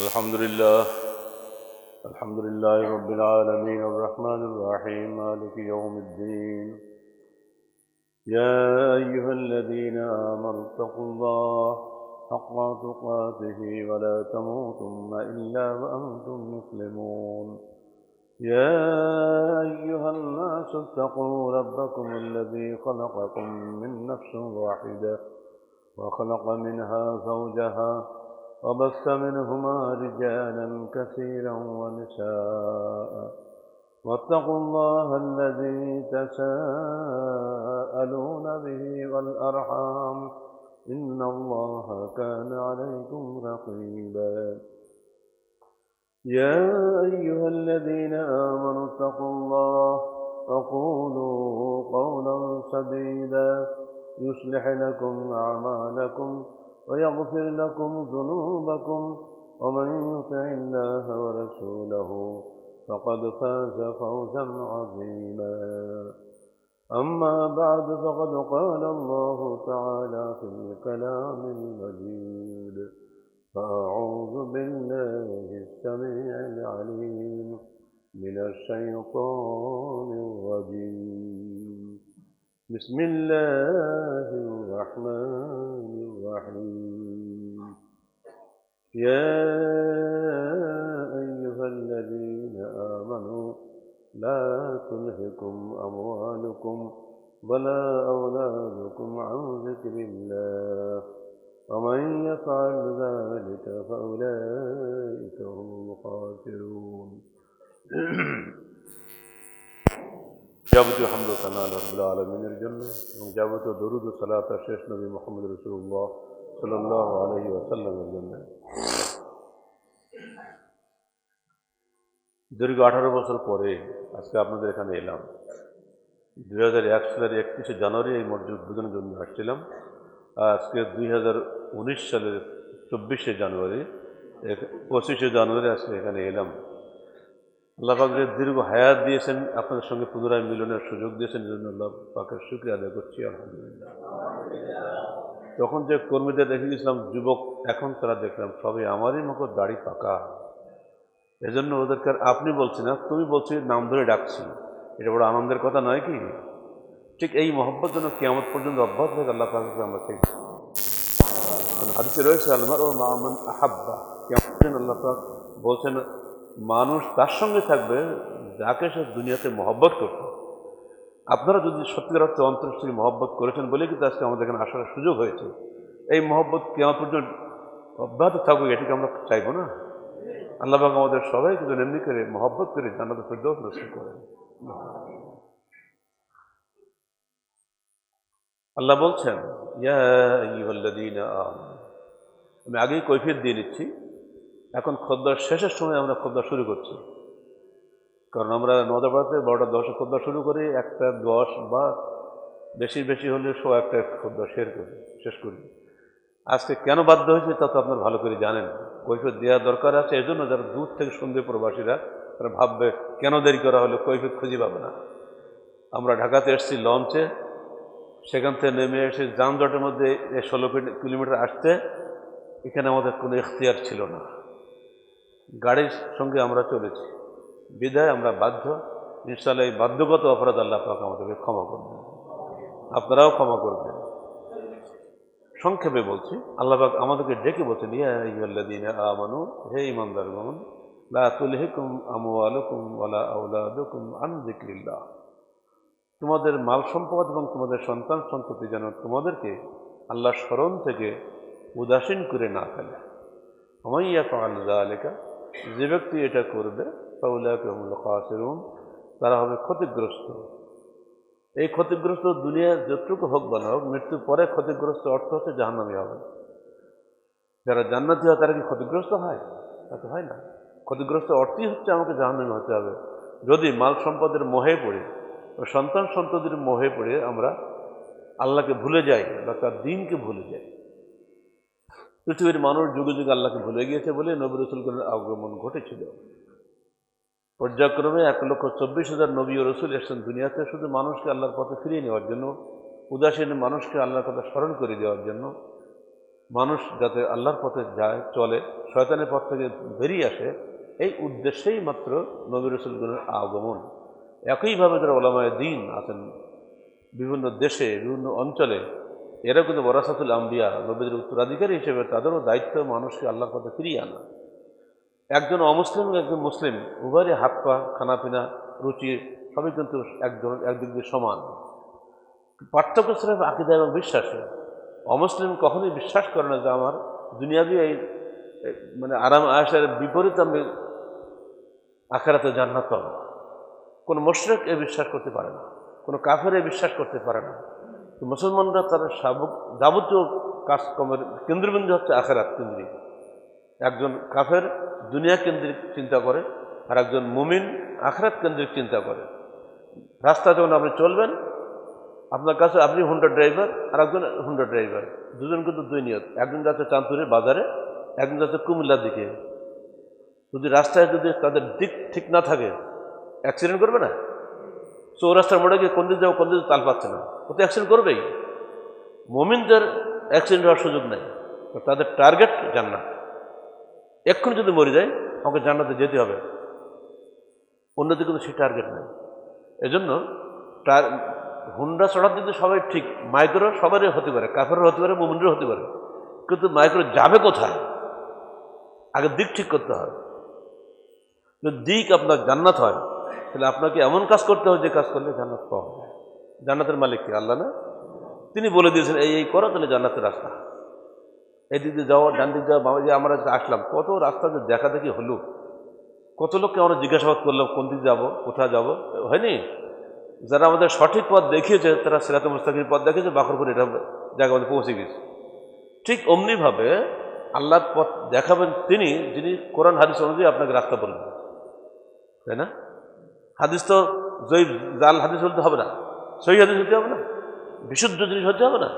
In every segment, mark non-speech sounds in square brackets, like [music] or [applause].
الحمد لله. الحمد لله رب العالمين. الرحمن الرحيم. مالك يوم الدين. يا أيها الذين آمنوا اتقوا الله حق تقاته ولا تموتن إلا وأنتم مسلمون. يا أيها الناس اتقوا ربكم الذي خلقكم من نفس واحدة وخلق منها زوجها وبث منهما رجالا كثيرا ونساء. واتقوا الله الذي تساءلون به والأرحام. إن الله كان عليكم رقيبا. يا أيها الذين آمنوا اتقوا الله وقولوا قولا سديدا. يصلح لكم أعمالكم ويغفر لكم ذنوبكم ومن يطع الله ورسوله فقد فاز فوزا عظيما. أما بعد فقد قال الله تعالى في الكلام المجيد فأعوذ بالله السميع العليم من الشيطان الرجيم. بسم الله الرحمن الرحيم. يا أيها الذين آمنوا لا تلهكم أموالكم ولا أولادكم عن ذكر الله. ومن يفعل ذلك فأولئك هم الخاسرون. [clears throat] যাবতীয় হামদ তানা আল্লাহ আলমিনের জন্য এবং যাবতীয় দরুদ ও সালাতা শেষ নবী মোহাম্মদ রসুল্লাহ সাল্লাহ আলহি আসাল্লামের জন্য। দীর্ঘ আঠারো বছর পরে আজকে আপনাদের এখানে এলাম। দুই হাজার এক সালের একত্রিশে জানুয়ারি এই মসজিদ উদ্বোধনের জন্য আসছিলাম। আজকে দুই হাজার উনিশ সালের চব্বিশে জানুয়ারি পঁচিশে জানুয়ারি আজকে এখানে এলাম। আল্লাহ পাক যে দীর্ঘ হায়াত দিয়েছেন, আপনাদের সঙ্গে পুনরায় মিলনের সুযোগ দিয়েছেন জন্য আল্লাহ পাকের শুক্রিয়া আদায় করছি, আলহামদুলিল্লাহ। তখন যে কর্মীদের দেখে গেছিলাম, যুবক এখন তারা দেখলাম সবই আমারই মতো দাড়ি পাকা। এজন্য ওদেরকে আপনি বলছি না, তুমি বলছি নাম ধরে ডাকছি। এটা বড় আনন্দের কথা নয় কি? ঠিক এই মহব্বত যেন কেমন পর্যন্ত অব্যাহত থাকে, আল্লাহ পাককে আমরা চাই হাদিসে রয়েছে আলমার ও মামান আহাব্বা। কেমন আল্লাহ পাক বলছেন মানুষ তার সঙ্গে থাকবে যাকে সে দুনিয়াতে মহব্বত করত আপনারা যদি সত্যিকার অর্থে অন্তর থেকে মহব্বত করেছেন বলে কিন্তু আজকে আমাদের এখানে আসার সুযোগ হয়েছে। এই মহব্বত কেমন পর্যন্ত অব্যাহত থাকবে এটিকে আমরা চাইব না। আল্লাহ পাক আমাদের সবাই কিন্তু এমনি করে মহব্বত করে জান্নাত ফেরদৌস নসিব করেন। আল্লাহ বলছেন, ইয়া আমি আগেই কৈফিয়ত দিয়ে নিচ্ছি। এখন খদ্দার শেষের সময় আমরা খদ্দার শুরু করছি। কারণ আমরা নটা বাজতে বারোটা দশে খদ্দার শুরু করি, একটা দশ বা বেশি বেশি হলে সো একটা খদ্দার শের করি, শেষ করি। আজকে কেন বাধ্য হয়েছে তা তো আপনার ভালো করে জানেন। কৈফিয়ত দেওয়ার দরকার আছে এই জন্য যারা দূর থেকে শুনবে প্রবাসীরা, তারা ভাববে, কেন দেরি করা হলো, কৈফিয়ত খুঁজে পাবে না। আমরা ঢাকাতে এসেছি লঞ্চে, সেখান থেকে নেমে এসে যানজটের মধ্যে ষোলো কিলোমিটার আসতে, এখানে আমাদের কোনো এখতিয়ার ছিল না। গাড়ির সঙ্গে আমরা চলেছি। বিদায়, আমরা বাধ্য। ইনশাল্লাহ এই বাধ্যগত অপরাধ আল্লাহ পাক আমাদেরকে ক্ষমা করবেন আপনারাও ক্ষমা করবেন। সংক্ষেপে বলছি, আল্লাহ পাক আমাদেরকে ডেকে বলছেন, ইয়া আইয়ুহাল্লাযীনা আমানু, হে ঈমানদারগণ, লা তুলহিকুম আমওয়ালুকুম ওয়ালা আওলাদুকুম আন তোমাদের মাল সম্পদ এবং তোমাদের সন্তান সন্ততি যেন তোমাদেরকে আল্লাহর স্মরণ থেকে উদাসীন করে না ফেলে। আমাইয়া ফাল জালেকা যে ব্যক্তি এটা করবে ফাউলাকুম তারা হবে ক্ষতিগ্রস্ত। এই ক্ষতিগ্রস্ত দুনিয়া যতটুকু হোক বা না হোক, মৃত্যুর পরে ক্ষতিগ্রস্ত অর্থ হচ্ছে জাহান্নামি হবে। যারা জান্নাতি হয়, তারা কি ক্ষতিগ্রস্ত হয়? তা তো হয় না। ক্ষতিগ্রস্ত অর্থই হচ্ছে আমাকে জাহান্নামি হতে হবে। যদি মাল সম্পদের মোহে পড়ে সন্তান সন্ততির মোহে পড়ে আমরা আল্লাহকে ভুলে যাই, বা তার দিনকে ভুলে যাই পৃথিবীর মানুষ যুগে যুগে আল্লাহকে ভুলে গিয়েছে বলে নবী রসুলগণের আগমন ঘটেছিল। পর্যায়ক্রমে এক লক্ষ চব্বিশ হাজার নবী ও রসুল এসেছেন দুনিয়াতে, শুধু মানুষকে আল্লাহর পথে ফিরিয়ে নেওয়ার জন্য, উদাসীন মানুষকে আল্লাহর কথা স্মরণ করে দেওয়ার জন্য। মানুষ যাতে আল্লাহর পথে যায়, চলে, শয়তানের পথ থেকে বেরিয়ে আসে, এই উদ্দেশ্যেই মাত্র নবী রসুলগুলোর আগমন। একইভাবে যারা ওলামায় দিন আছেন, বিভিন্ন দেশে, বিভিন্ন অঞ্চলে এরা কিন্তু বরাসাতুল আম্বিয়া, নবীদের উত্তরাধিকারী হিসেবে তাদেরও দায়িত্ব মানুষকে আল্লাহর কথা ফিরিয়ে আনা। একজন অমুসলিম একজন মুসলিম, উভয়েরই হাত পা খানাপিনা রুচি সবই কিন্তু একজন, একদিক দিয়ে সমান। পার্থক্য স্রেফ আকিদা এবং বিশ্বাসে অমুসলিম কখনোই বিশ্বাস করে না যে আমার দুনিয়াবি এই মানে আরাম আয়াসের বিপরীত আমি আখেরাতে জান্নাত পাবো। কোনো মোশরেক এ বিশ্বাস করতে পারে না, কোনো কাফের এ বিশ্বাস করতে পারে না। মুসলমানরা তারা সাবক যাবতীয় কাজকর্মের কেন্দ্রবিন্দু হচ্ছে আখেরাত কেন্দ্রিক। একজন কাফের দুনিয়া কেন্দ্রিক চিন্তা করে, আর একজন মুমিন আখরাত কেন্দ্রিক চিন্তা করে। রাস্তা যখন আপনি চলবেন, আপনার কাছে আপনি হুন্ডা ড্রাইভার, আর একজন হুন্ডা ড্রাইভার। দুজন কিন্তু দুই নিয়ত। একজন যাচ্ছে চাঁদপুরের বাজারে, একজন যাচ্ছে কুমিল্লার দিকে। যদি রাস্তায় যদি তাদের দিক ঠিক না থাকে, অ্যাক্সিডেন্ট করবে না? চৌরাস্তার মোড়ে গিয়ে কোন দিক যাব, কোন দিন তাল পাচ্ছে না। ও তো অ্যাক্সিডেন্ট করবেই। মোমিনদের অ্যাক্সিডেন্ট হওয়ার সুযোগ নেই। তাদের টার্গেট জান্নাত। এক্ষুনি যদি মরে যায়, আমাকে জান্নাতে যেতে হবে। অন্যদিকে কিন্তু সেই টার্গেট নেই। এজন্য টার হুন্ডা চড়ার দিকে সবাই ঠিক মাইক্রো সবারই হতে পারে কাফেরও হতে পারে, মোমিনেরও হতে পারে। কিন্তু মাইক্রো যাবে কোথায়? আগে দিক ঠিক করতে হয়। যদি দিক আপনার জান্নাত হয় তাহলে আপনাকে এমন কাজ করতে হবে যে কাজ করলে জান্নাত পাওয়া যায়। জান্নাতের মালিক কি? আল্লাহ না? তিনি বলে দিয়েছেন, এই এই করো, তাহলে জান্নাতের রাস্তা। এদিক দিয়ে যাওয়া ডান দিক যাওয়া বাবা যে আমরা আসলাম, কত রাস্তা যে দেখা দেখি হলো। কত লোককে আমরা জিজ্ঞাসাবাদ করলাম, কোন দিক যাব? কোথায় যাব? হয়নি। যারা আমাদের সঠিক পথ দেখিয়েছে, তারা সিরাত মুস্তাকির পথ দেখেছে বাকরপুর এটা জায়গা আমাদের পৌঁছে গেছে। ঠিক অমনিভাবে আল্লাহর পথ দেখাবেন তিনি, যিনি কোরআন, হাদিস অনুযায়ী আপনাকে রাস্তা বলবেন তাই না? হাদিস তো জয় জাল হাদিস বলতে হবে না। সই হাদিস হতে হবে না? বিশুদ্ধ জিনিস হতে হবে না?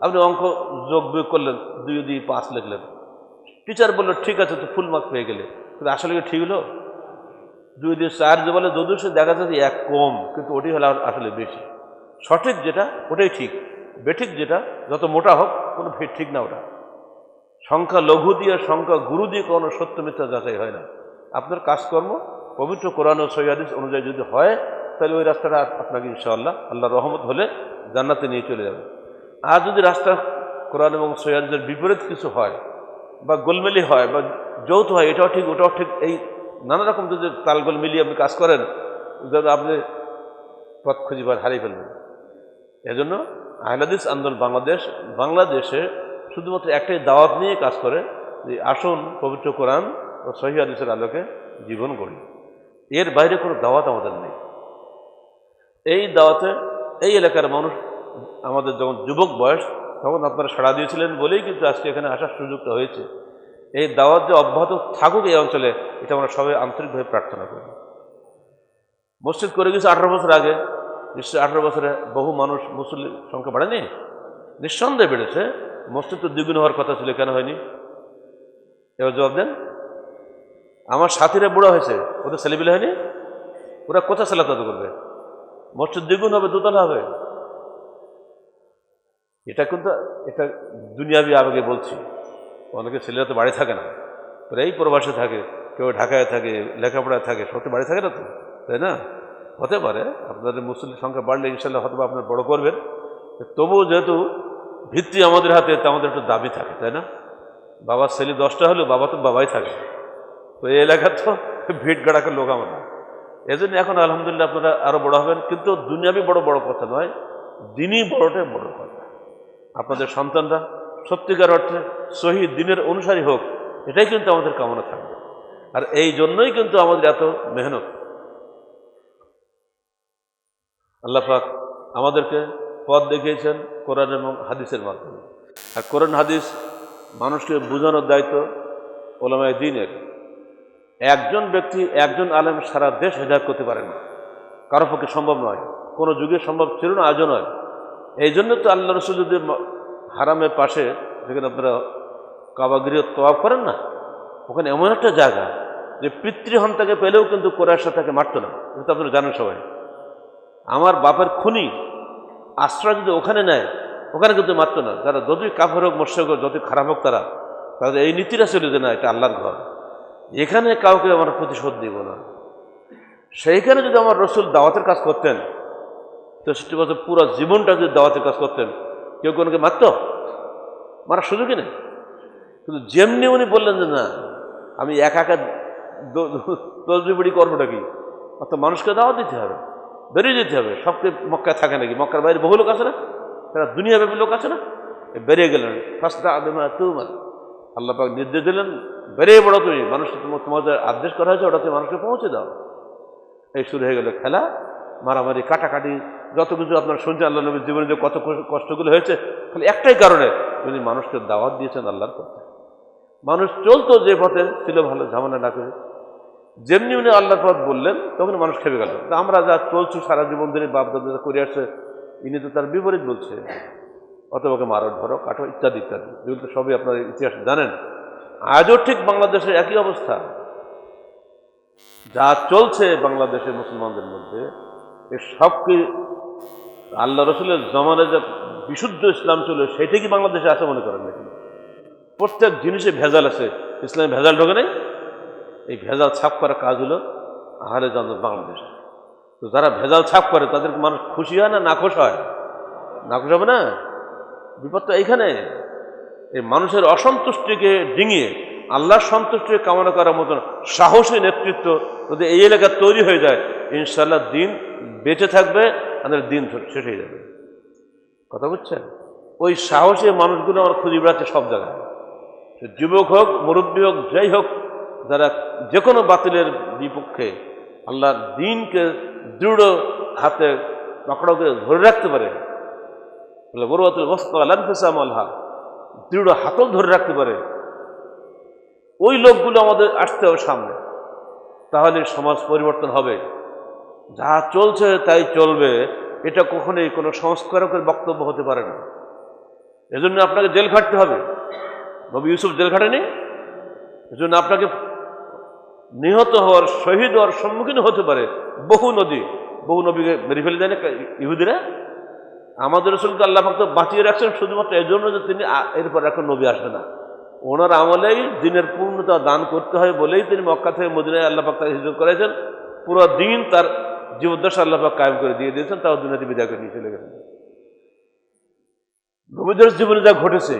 আপনি অঙ্ক যোগ বিয়োগ করলেন, দুই দুই, পাঁচ লিখলেন। টিচার বলল, ঠিক আছে, তো ফুল মার্ক পেয়ে গেলে। কিন্তু আসলে কি ঠিক হলো? দুই দিয়ে চার যে বলে যদিও সে দেখা যাচ্ছে এক কম, কিন্তু ওটি হলো আসলে বেশি। সঠিক যেটা, ওটাই ঠিক। বেঠিক যেটা, যত মোটা হোক, কোনো ভেদ ঠিক না ওটা। সংখ্যা লঘু দিয়ে, সংখ্যা গুরু দিয়ে কোনো সত্য মিথ্যা যাচাই হয় না। আপনার কাজকর্ম পবিত্র কোরআন ও সৈয়াদিস অনুযায়ী যদি হয়, তাহলে ওই রাস্তাটা আপনাকে ইনশাআল্লাহ আল্লাহ রহমত হলে জান্নাতে নিয়ে চলে যাবে। আর যদি রাস্তা কোরআন এবং সৈয়াদিসের বিপরীত কিছু হয়, বা গোলমেলি হয়, বা যৌথ হয়, এটাও ঠিক, ওটাও ঠিক, এই নানা রকম যদি তালগোল মিলিয়ে আপনি কাজ করেন, যেন আপনি পথ খুঁজিবার হারিয়ে ফেলবেন। এজন্য আহলাদিস আন্দোলন বাংলাদেশ, বাংলাদেশে শুধুমাত্র একটাই দাওয়াত নিয়ে কাজ করে যে আসুন পবিত্র কোরআন ও সহি আলোকে জীবন গড়ি। এর বাইরে কোনো দাওয়াত আমাদের নেই। এই দাওয়াতে এই এলাকার মানুষ, আমাদের যখন যুবক বয়স, তখন আপনারা সাড়া দিয়েছিলেন বলেই কিন্তু আজকে এখানে আসার সুযোগটা হয়েছে। এই দাওয়াত যে অব্যাহত থাকুক এই অঞ্চলে, এটা আমরা সবাই আন্তরিকভাবে প্রার্থনা করি। মসজিদ করে গেছে আঠারো বছর আগে। নিশ্চয়ই আঠারো বছরে বহু মানুষ মুসলিম সংখ্যা বাড়েনি? নিঃসন্দেহে বেড়েছে। মসজিদ তো দ্বিগুণ হওয়ার কথা ছিল, কেন হয়নি? এবার জবাব দেন। আমার সাথীরা বুড়া হয়েছে, ওদের ছেলেবিলে হয়নি? ওরা কোথায় ছেলেতাদ করবে? মসজিদ দ্বিগুণ হবে, দোতলা হবে। এটা কিন্তু, এটা দুনিয়াবি আবেগে বলছি। অনেকে ছেলেরা তো বাড়ি থাকে না। এই প্রবাসে থাকে, কেউ ঢাকায় থাকে, লেখাপড়ায় থাকে সত্যি বাড়ি থাকে না তো, তাই না? হতে পারে, আপনাদের মুসলিম সংখ্যা বাড়লে ইনশাল্লাহ হয়তো আপনার বড় করবেন। তবুও যেহেতু ভিত্তি আমাদের হাতে আমাদের একটু দাবি থাকে, তাই না? বাবার ছেলে দশটা হলেও বাবা তো বাবাই থাকে। তো এই এলাকার তো ভিড় গাড়াকের লোক আমরা এজন্য এখন আলহামদুলিল্লাহ আপনারা আরও বড় হবেন, কিন্তু দুনিয়াবি বড় বড় কথা নয়, দিনই বড়টাই বড় কথা। আপনাদের সন্তানরা সত্যিকার অর্থে শহীদ দিনের অনুসারী হোক, এটাই কিন্তু আমাদের কামনা থাকবে। আর এই জন্যই কিন্তু আমাদের এত মেহনত। আল্লাহ পাক আমাদেরকে পথ দেখিয়েছেন কোরআন এবং হাদিসের মাধ্যমে। আর কোরআন হাদিস মানুষকে বোঝানোর দায়িত্ব ওলামায় দিনের। একজন ব্যক্তি, একজন আলেম সারা দেশ হেদায়ত করতে পারে না। কারও পক্ষে সম্ভব নয়। কোনো যুগে সম্ভব ছিল না, আজও নয়। এই জন্য তো আল্লাহ রসুল যদি হারামের পাশে যেখানে আপনারা কাবাগৃহ তোয়াব করেন না, ওখানে এমন একটা জায়গা যে পিতৃহন্তাকে পেলেও কিন্তু কোরআশা তাকে মারত না। এটা তো আপনারা জানেন সবাই। আমার বাপের খুনি আশ্রয় যদি ওখানে নেয়, ওখানে কিন্তু মারতো না। যারা যতই কাফের হোক মৎস্য হোক, যতই খারাপ হোক তারা, তাদের এই নীতিটা ছিল যে না, এটা আল্লাহর ঘর। এখানে কাউকে আমার প্রতিশোধ দিব না। সেইখানে যদি আমার রসুল দাওয়াতের কাজ করতেন তেষট্টি বছর পুরো জীবনটা যদি দাওয়াতের কাজ করতেন, কেউ কোনোকে মারত? মারার সুযোগই নেই। কিন্তু যেমনি উনি বললেন যে, না, আমি একা একা তজবিবড়ি করবোটা কি অত মানুষকে দাওয়া দিতে হবে, বেরিয়ে যেতে হবে। সবকে মক্কায় থাকে নাকি? মক্কার বাইরে বহু লোক আছে না? তারা দুনিয়াব্যাপী লোক আছে না? বেরিয়ে গেলেন। ফার্স্ট আদমা তুমার আল্লাহ পাক নির্দেশ দিলেন বেরিয়ে পড়ো তুমি। মানুষ তোমাদের আদেশ করা হয়েছে, ওটা তুমি মানুষকে পৌঁছে দাও। এই শুরু হয়ে গেল খেলা, মারামারি, কাটাকাটি, যত কিছু আপনার শুনছেন, আল্লাহ নবীর জীবনে যে কত কষ্টগুলো হয়েছে, খালি একটাই কারণে উনি মানুষকে দাওয়াত দিয়েছেন আল্লাহর পথে। মানুষ চলতো যে পথে, ছিল ভালো ঝামেলা না করে। যেমনি উনি আল্লাহর পথ বললেন তখন মানুষ খেপে গেল। আমরা যা চলছি, সারা জীবন ধরে বাপ দাদা করে আসছে, ইনি তো তার বিপরীত বলছে। অথবা মারো, ধরো, কাটো, ইত্যাদি ইত্যাদি। যেগুলো সবই আপনার ইতিহাস জানেন। আজও ঠিক বাংলাদেশের একই অবস্থা। যা চলছে বাংলাদেশের মুসলমানদের মধ্যে, এ সব কি আল্লাহ রসুলের জমানে যে বিশুদ্ধ ইসলাম ছিল সেটাই কি বাংলাদেশে আছে মনে করেন নাকি? প্রত্যেক জিনিসে ভেজাল আছে। ইসলামে ভেজাল ঢোকে নেই? এই ভেজাল ছাপ করার কাজ হলো আহারে জানত বাংলাদেশে। তো যারা ভেজাল ছাপ করে, তাদেরকে মানুষ খুশি হয় না নাখোশ হয়? নাখোশ হবে না? বিপদ তো এইখানে। এই মানুষের অসন্তুষ্টিকে ডিঙিয়ে, আল্লাহর সন্তুষ্টি কামনা করার মতন সাহসী নেতৃত্ব যদি এই এলাকা তৈরি হয়ে যায় ইনশাল্লাহ দিন বেঁচে থাকবে, আমাদের দিন শেষ হয়ে যাবে। কথা বুঝছেন? ওই সাহসী মানুষগুলো আমার খুঁজে বেড়াচ্ছে সব জায়গায়। যুবক হোক, মুরব্বী হোক, যাই হোক, যারা যে কোনো বাতিলের বিপক্ষে আল্লাহর দিনকে দৃঢ় হাতে পাকড়াও করে ধরে রাখতে পারে। বলে বরুয়াতুল বস্ত আল্লাহ আল্লাহ দৃঢ় হাতল ধরে রাখতে পারে। ওই লোকগুলো আমাদের আসতে হবে সামনে। তাহলে সমাজ পরিবর্তন হবে। যা চলছে তাই চলবে। এটা কখনোই কোনো সংস্কারকের বক্তব্য হতে পারে না। এজন্য আপনাকে জেল খাটতে হবে। নবী ইউসুফ জেল খাটেনি? এজন্য আপনাকে নিহত হওয়ার, শহীদ হওয়ার সম্মুখীন হতে পারে বহু নদী। বহু নবীকে মেরে ফেলে দেয় না ইহুদিরা? আমাদের রসুলকে আল্লাহ ভক্ত বাঁচিয়ে রাখছেন শুধুমাত্র এই জন্য যে তিনি এরপর এখন নবী আসবে না। ওনার আমলেই দিনের পূর্ণতা দান করতে হয় বলেই তিনি মক্কা থেকে মদিনায় আল্লাহ পাক তাকে করেছেন। পুরো দিন তার জীবদ্দশা আল্লাহ পাক কায়েম করে দিয়ে দিয়েছেন, তাও দুনিয়াতে বিদায় করে নিয়ে চলে গেছেন। নবীদের জীবনে যা ঘটেছে,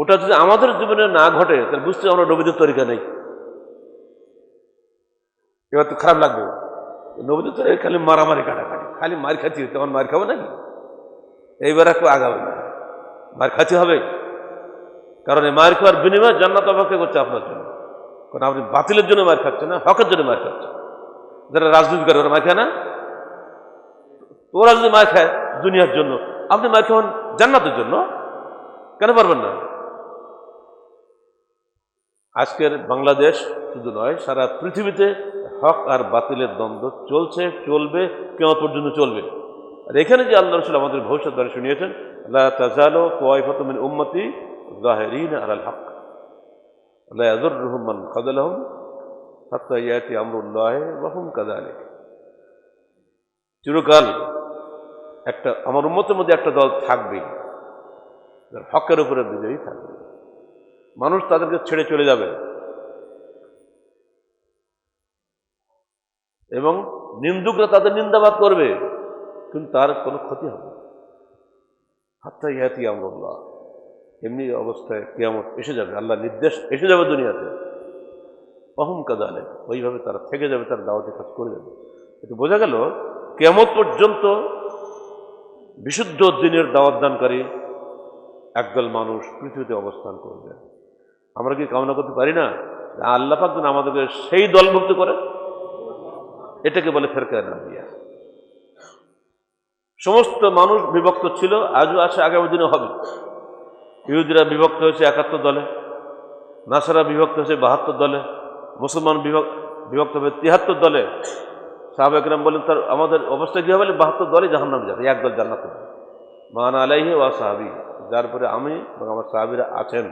ওটা যদি আমাদের জীবনে না ঘটে, তাহলে বুঝতে আমরা নবীদের তরিকা নেই। এবার তো খারাপ লাগবে। নবীদের তরিকা খালি মারামারি কাটাকাটি, খালি মার খাচ্ছি তখন মার খাব নাকি? এইবার একটু আগাবে না। মার খাচ্ছি হবে। কারণ এই মার খাওয়ার বিনিময়ে জান্নাত অপেক্ষা করছে আপনার জন্য। কারণ আপনি বাতিলের জন্য মার খাচ্ছেন না, হকের জন্য মার খাচ্ছেন। যারা রাজনীতি করে, ওরা মার খায় না? ওরা যদি মার খায় দুনিয়ার জন্য, আপনি মার খাবেন জান্নাতের জন্য? কেন পারবেন না? আজকের বাংলাদেশ শুধু নয়, সারা পৃথিবীতে হক আর বাতিলের দ্বন্দ্ব চলছে, চলবে কেমন পর্যন্ত চলবে। আর এখানে যে আল্লাহ রসুল আমাদের ভবিষ্যৎবাণী শুনিয়েছেন আল্লাহ তাজালো তোয়াইফতমিন উম্মতি জাহেরিন আল হক। আল্লাহ আজর রহমান কাদালহম হাত্তা ইয়াতি আমরুল্লাহ ওয়াহুম কাদালিক চিরকাল একটা, আমার উন্মতের মধ্যে একটা দল থাকবেই। হকের উপরে বিজয়ী থাকবে। মানুষ তাদেরকে ছেড়ে চলে যাবে। এবং নিন্দুকরা তাদের নিন্দাবাদ করবে। কিন্তু তার কোনো ক্ষতি হবে। হাত্তা ইয়াতি আমরুল্লাহ। এমনি অবস্থায় কেয়ামত এসে যাবে, আল্লাহ নির্দেশ এসে যাবে দুনিয়াতে। অহম কাদালে ওইভাবে তারা থেকে যাবে, তার দাওয়াতে কাজ করে যাবে। এটা বোঝা গেল কেমত পর্যন্ত বিশুদ্ধ দিনের দাওয়াত দানকারী একদল মানুষ পৃথিবীতে অবস্থান করবে। আমরা কি কামনা করতে পারি না? আল্লাহ পাক যেন আমাদেরকে সেই দলভুক্ত করে। এটাকে বলে ফেরকায় না দিয়া সমস্ত মানুষ বিভক্ত ছিল, আজও আছে, আগামী দিনে হবে। ইহুদিরা বিভক্ত হয়েছে একাত্তর দলে, নাসারা বিভক্ত হয়েছে বাহাত্তর দলে, মুসলমান বিভক্ত বিভক্ত হবে তিয়াত্তর দলে। সাহাব একরাম বলেন, তার, আমাদের অবস্থা কী হবে? বাহাত্তর দলই জাহান্নাম যাবে, এক দল জান্নাত। মান আলাইহি ওয়া সাহাবি, যার পরে আমি এবং আমার সাহাবিরা আছেন।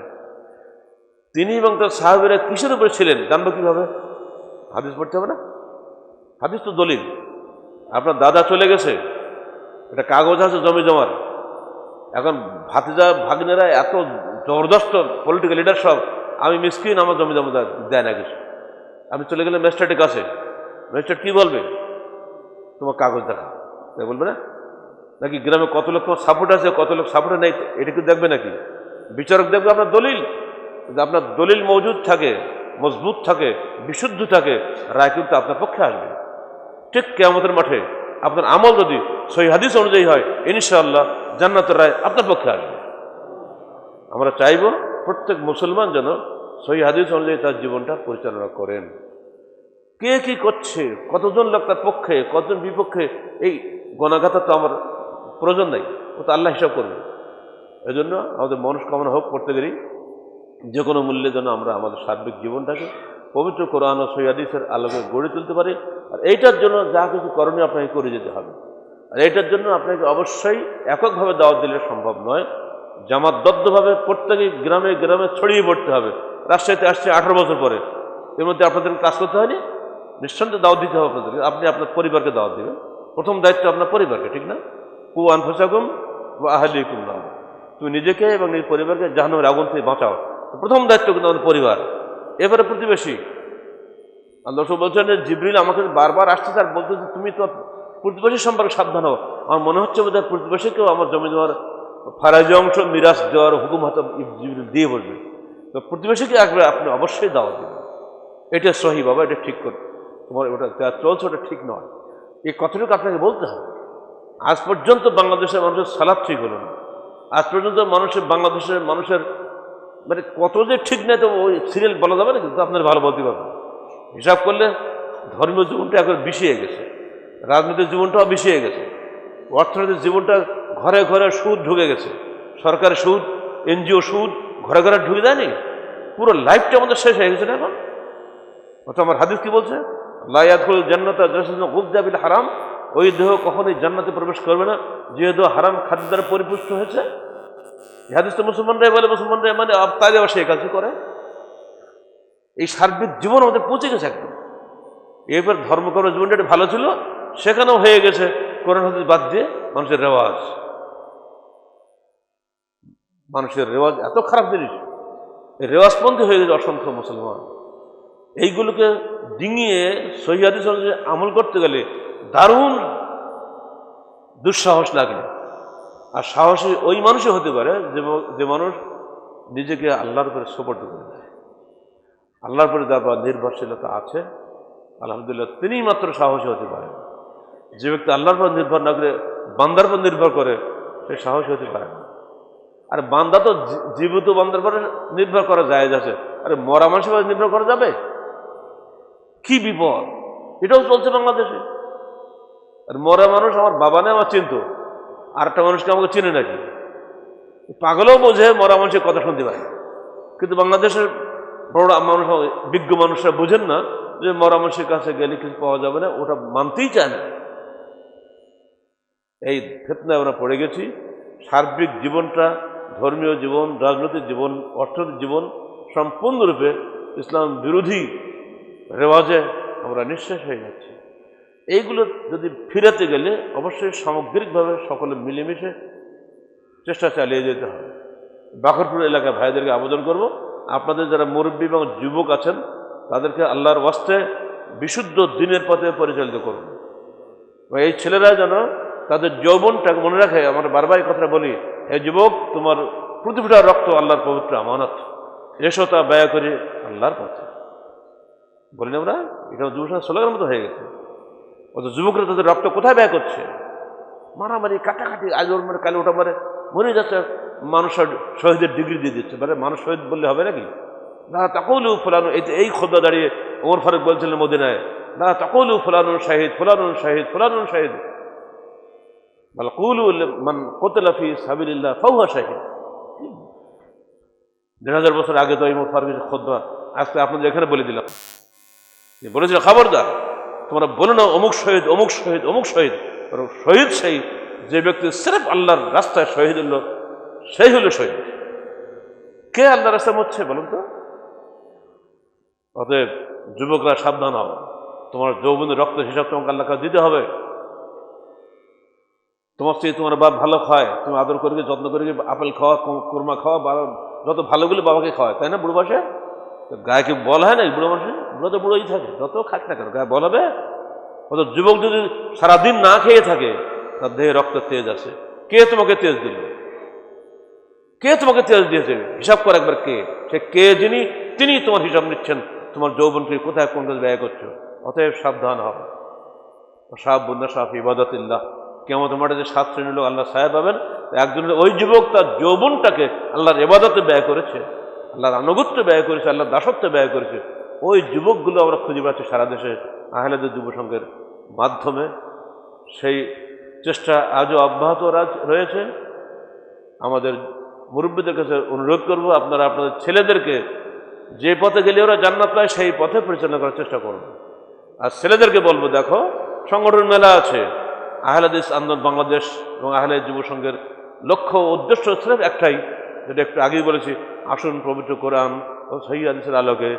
তিনি এবং তার সাহাবিরা কিসের উপরে ছিলেন? জানব কীভাবে? হাদিস পড়তে হবে না? হাদিস তো দলিল। আপনার দাদা চলে গেছে এটা কাগজ আছে জমি জমার। এখন ভাতিজা, ভাগ্নেরা এত জবরদস্ত পলিটিক্যাল লিডার সব আমি মিসকিন, আমার জমি জমা দেয় না কিছু। আমি চলে গেলে ম্যাজিস্ট্রেটের কাছে। ম্যাজিস্ট্রেট কী বলবে? তোমার কাগজ দেখা। তাই বলবে না? নাকি গ্রামে কত লোক তোমার সাপোর্ট আছে, কত লোক সাপোর্ট নেই, এটা কি দেখবে নাকি? বিচারক দেখবে আপনার দলিল। যদি আপনার দলিল মজুদ থাকে, মজবুত থাকে, বিশুদ্ধ থাকে, রায় কিন্তু আপনার পক্ষে আসবে। ঠিক কেয়ামতের মাঠে আপনার আমল যদি সহি হাদিস অনুযায়ী হয়, ইনশাআল্লাহ জান্নাতের রায় আপনার পক্ষে আসবে। আমরা চাইব প্রত্যেক মুসলমান যেন সহি হাদিস অনুযায়ী তার জীবনটা পরিচালনা করেন। কে কি করছে, কতজন লোক তার পক্ষে, কতজন বিপক্ষে, এই গণাঘাতা তো আমার প্রয়োজন নাই, ও তো আল্লাহ হিসাব করবে। এই জন্য আমাদের মনস্কামনা হোক প্রত্যেকেরই, যে কোনো মূল্যে যেন আমরা আমাদের সার্বিক জীবনটাকে পবিত্র কোরআন ও সৈয়াদিসের আলোকে গড়ে তুলতে পারি। আর এইটার জন্য যা কিছু করণীয় আপনাকে করে যেতে হবে। আর এইটার জন্য আপনাকে অবশ্যই এককভাবে দাওয়াত দিলে সম্ভব নয়। জামাতবদ্ধভাবে প্রত্যেকে গ্রামে গ্রামে ছড়িয়ে পড়তে হবে। রাজশাহীতে আসছে আঠারো বছর পরে। এর মধ্যে আপনাদের কাজ করতে হয়নি? নিঃসন্দেহে দাওয়াত দিতে হবে আপনাদেরকে। আপনি আপনার পরিবারকে দাওয়াত দেবেন। প্রথম দায়িত্ব আপনার পরিবারকে, ঠিক না? কু আনফসাকুম বা আহলিকুম নাম তুমি নিজেকে এবং নিজ পরিবারকে জাহান্নামের আগুন থেকে বাঁচাও। প্রথম দায়িত্ব কিন্তু আমাদের পরিবার। এবারে প্রতিবেশী। আল্লাহ বলছেন জিবরিল আমাকে বারবার আসছে তার বলতে যে তুমি তো প্রতিবেশী সম্পর্কে সাবধান হও। আমার মনে হচ্ছে বোধহয় প্রতিবেশীকেও আমার জমি দেওয়ার ফারাজি অংশ, মিরাজ দেওয়ার হুকুম হয়তো জিবরিল দিয়ে বলবে। তো প্রতিবেশীকে একবার আপনি অবশ্যই দাওয়াত দেবেন। এটা সহি বাবা, এটা ঠিক করে, তোমার ওটা যা চলছে ওটা ঠিক নয়। এই কথাটুকু আপনাকে বলতে হবে। আজ পর্যন্ত বাংলাদেশের মানুষের সালাদ ঠিক হলো না। আজ পর্যন্ত মানুষের, বাংলাদেশের মানুষের মানে কত যে ঠিক নেই তো ওই সিরিয়াল বলা যাবে না কিন্তু আপনার ভালো বলতে পারবেন। হিসাব করলে ধর্মীয় জীবনটা এখন বিষিয়ে গেছে, রাজনৈতিক জীবনটাও বিষিয়ে গেছে, অর্থনৈতিক জীবনটা ঘরে ঘরে সুদ ঢুকে গেছে, সরকারের সুদ, এনজিও সুদ ঘরে ঘরে ঢুকে দেয়নি পুরো লাইফটা আমাদের শেষ হয়ে গেছে না এখন? অত আমার হাদিস কি বলছে? লায়াদুল জান্নাতা গুবদাবিল হারাম, ওই দেহ কখনোই জান্নাতে প্রবেশ করবে না, যে দেহ হারাম খাদ্য দ্বারা পরিপুষ্ট হয়েছে হাদিস তো মুসলমানরাই বলে, মুসলমানরাই মানে তাই আবার সেই কাজই করে। এই সার্বিক জীবন আমাদের পৌঁছে গেছে একদম। এরপর ধর্মকর্ম জীবনটা একটু ভালো ছিল, সেখানেও হয়ে গেছে কোরআন হাদিস বাদ দিয়ে মানুষের রেওয়াজ। মানুষের রেওয়াজ এত খারাপ জিনিস রেওয়াজপন্থী হয়ে গেছে অসংখ্য মুসলমান। এইগুলোকে ডিঙিয়ে সহিদি অনুযায়ী আমল করতে গেলে দারুণ দুঃসাহস লাগে। আর সাহসী ওই মানুষই হতে পারে যে মানুষ নিজেকে আল্লাহর উপরে সোপর্দ করে দেয়। আল্লাহর উপরে বা নির্ভরশীলতা আছে। আলহামদুলিল্লাহ তিনিই মাত্র সাহসী হতে পারে। যে ব্যক্তি আল্লাহর উপর নির্ভর না করে, বান্দার উপর নির্ভর করে, সে সাহসী হতে পারে না। আর বান্দা তো জীবিত বান্দার উপরে নির্ভর করা যায় আছে। আরে মরা মানুষের উপরে নির্ভর করা যাবে? কি বিপদ? এটাও চলছে বাংলাদেশে। আর মরা মানুষ আমার বাবা নেই, আমার চিনত। আর একটা মানুষকে আমাকে চিনে নাকি? পাগলও বোঝে, মরা মানুষের কথা শুনতে পারে। কিন্তু বাংলাদেশের বড় মানুষ, বিজ্ঞ মানুষরা বোঝেন না যে মরা মানুষের কাছে গেলে কিছু পাওয়া যাবে না, ওটা মানতেই চায় না। এই ফেতনায় আমরা পড়ে গেছি। সার্বিক জীবনটা, ধর্মীয় জীবন, রাজনৈতিক জীবন, অর্থনৈতিক জীবন সম্পূর্ণরূপে ইসলাম বিরোধী রেওয়াজে আমরা নিঃশেষ হয়ে যাচ্ছি। এইগুলো যদি ফিরাতে গেলে অবশ্যই সামগ্রিকভাবে সকলে মিলেমিশে চেষ্টা চালিয়ে যেতে হবে। বাখরপুর এলাকায় ভাইদেরকে আবেদন করব। আপনাদের যারা মুরব্বী এবং যুবক আছেন, তাদেরকে আল্লাহর ওয়াস্তে বিশুদ্ধ দিনের পথে পরিচালিত করুন এই ছেলেরা যেন তাদের যৌবনটাকে মনে রাখে, আমরা বারবার এই কথাটা বলি, হে যুবক, তোমার প্রতিটা রক্ত আল্লাহর পবিত্র আমানত। এসো তা ব্যয় করি আল্লাহর পথে। বলি না আমরা এটা যুবসংঘ স্লোগানের মতো হয়ে গেছে। অত যুবকরা তাদের রক্ত কোথায় ব্যয় করছে? মারামারি, কাটাকাটি, আজ ওর মানে কালে ওটা মানে মরে যাচ্ছে। মানুষ শহীদের ডিগ্রি দিয়ে দিচ্ছে। মানে মানুষ শহীদ বললে হবে নাকি? না তকলু ফলানো, এই এই খোদা দাঁড়িয়ে ওমর ফারুক বলছিলেন মদিনায় না তকলু ফলানুন শাহিদ ফলানুন শাহিদ ফলানুন শাহিদ। বল, কুলু মান কোতলাফি সাবিল্লাহ ফৌহা শাহিদ। দেড় হাজার বছর আগে তো এই ওমর ফারুকের খোদা আজকে আপনাদের এখানে বলে দিলাম। বলেছিল, খবরদার তোমরা বলো না, অমুক শহীদ অমুক শহীদ অমুক শহীদ। বরং শহীদ সেই যে ব্যক্তি সিরেফ আল্লাহর রাস্তায় শহীদ হলো, সেই হলো শহীদ। কে আল্লাহর রাস্তায় মরছে বলুন তো? অতএব যুবকরা সাবধান হও। তোমার যৌবনের রক্ত হিসাব তোমাকে আল্লাহকে দিতে হবে। তোমার স্ত্রী তোমার বাপ ভালো খায়, তুমি আদর করে যত্ন করে আপেল খাওয়া, কোরমা খাওয়া যত ভালোগুলো বাবাকে খাওয়ায়, তাই না বুড়ো গায়ে কি বলা হয় না, বুড়ো বসে বুড়ো তো বুড়োই থাকে, যত খাক না কেন, গায়ে বলাবে অত যুবক যদি সারাদিন না খেয়ে থাকে, তার দেহে রক্ত তেজ আছে কে তোমাকে তেজ দিল? কে তোমাকে তেজ দিয়েছে? হিসাব করে একবার কে। সে কে যিনি, তিনি তোমার হিসাব নিচ্ছেন, তোমার যৌবনকে কোথায়, কোন কাজে ব্যয় করছ? অতএব সাবধান হও। সাহ বন্যা সাহ ইবাদতিল্লাহ। কেমন তোমার যে সাত শ্রেণির লোক আল্লাহ সাহেব পাবেন একজনের ওই যুবক, তার যৌবনটাকে আল্লাহর এবাদতে ব্যয় করেছে। আল্লাহর আনুগত্য ব্যয় করেছে আল্লাহর দাসত্ব ব্যয় করেছে। ওই যুবকগুলো আমরা খুঁজে পাচ্ছি সারা দেশে আহলেদের যুব সংঘের মাধ্যমে। সেই চেষ্টা আজও অব্যাহত রয়েছে। আমাদের মুরব্বীদের কাছে অনুরোধ করব, আপনারা আপনাদের ছেলেদেরকে যে পথে গেলে ওরা জান্নাত পায়, সেই পথে পরিচালনা করার চেষ্টা করুন আর ছেলেদেরকে বলব, দেখো, সংগঠন মেলা আছে। আহলাদিস আন্দোলন বাংলাদেশ এবং আহলে যুব সংঘের লক্ষ্য উদ্দেশ্য সিরেফ একটাই, যেটা একটু আগেই বলেছি আসুন পবিত্র কোরআন ও সহি আদিসের আলোকে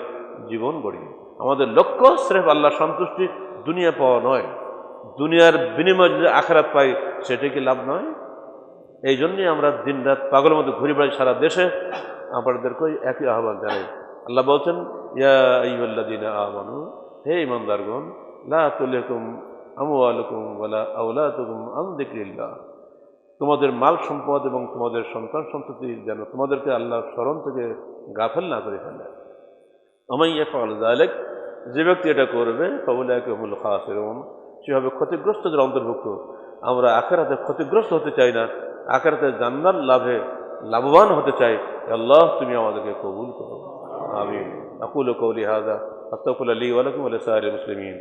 জীবন গড়ি। আমাদের লক্ষ্য সিরেফ আল্লাহ সন্তুষ্টি দুনিয়া পাওয়া নয়। দুনিয়ার বিনিময়ে যদি আখেরাত পাই, সেটা কি লাভ নয়? এই জন্যই আমরা দিন রাত পাগলের মতো ঘুরে বেড়াই সারা দেশে। আপনাদেরকে একই আহ্বান জানাই। আল্লাহ বলছেন, ইয়া আইয়ুল্লাযীনা আমানু, হে ইমানদারগণ, লা আমওয়ালুকুম ওয়ালা আওলাদুকুম আন যিকরিল্লাহ। তোমাদের মাল সম্পদ এবং তোমাদের সন্তান সন্ততি যেন তোমাদেরকে আল্লাহর স্মরণ থেকে গাফেল না করে ফেলে। আমাই ইয়াফআল যালিক, যে ব্যক্তি এটা করবে, ফাউলাইকা হুমুল খাসিরুন। সে হবে ক্ষতিগ্রস্তদের অন্তর্ভুক্ত, আমরা আখেরাতে ক্ষতিগ্রস্ত হতে চাই না, আখেরাতে জান্নাত লাভে লাভবান হতে চাই। আল্লাহ, তুমি আমাদেরকে কবুল করো। আমি আকুল কৌলি হাজা আস্তাকুল্লাহ আলী ওয়ালাকুম আলসার মুসলিমিন।